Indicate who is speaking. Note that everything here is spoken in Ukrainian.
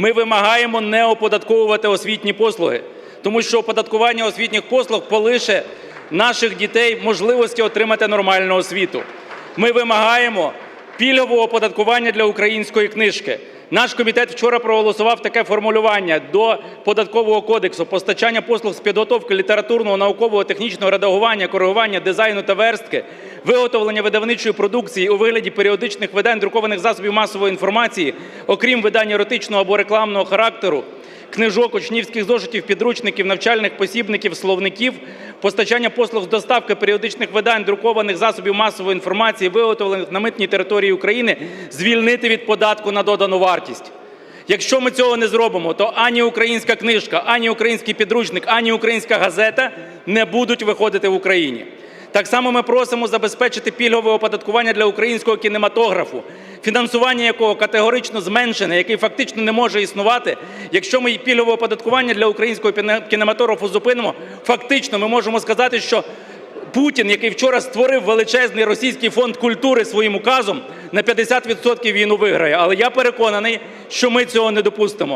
Speaker 1: Ми вимагаємо не оподатковувати освітні послуги, тому що оподаткування освітніх послуг полише наших дітей можливості отримати нормальну освіту. Ми вимагаємо пільгового оподаткування для української книжки. Наш комітет вчора проголосував таке формулювання до Податкового кодексу: постачання послуг з підготовки літературного, наукового, технічного редагування, коригування, дизайну та верстки, виготовлення видавничої продукції у вигляді періодичних видань друкованих засобів масової інформації, окрім видань еротичного або рекламного характеру, книжок, учнівських зошитів, підручників, навчальних посібників, словників, постачання послуг з доставки періодичних видань друкованих засобів масової інформації, виготовлених на митній території України, звільнити від податку на додану вартість. Якщо ми цього не зробимо, то ані українська книжка, ані український підручник, ані українська газета не будуть виходити в Україні. Так само ми просимо забезпечити пільгове оподаткування для українського кінематографу, фінансування якого категорично зменшене, який фактично не може існувати. Якщо ми пільгове оподаткування для українського кінематографу зупинимо, фактично ми можемо сказати, що Путін, який вчора створив величезний російський фонд культури своїм указом, на 50% війну виграє. Але я переконаний, що ми цього не допустимо.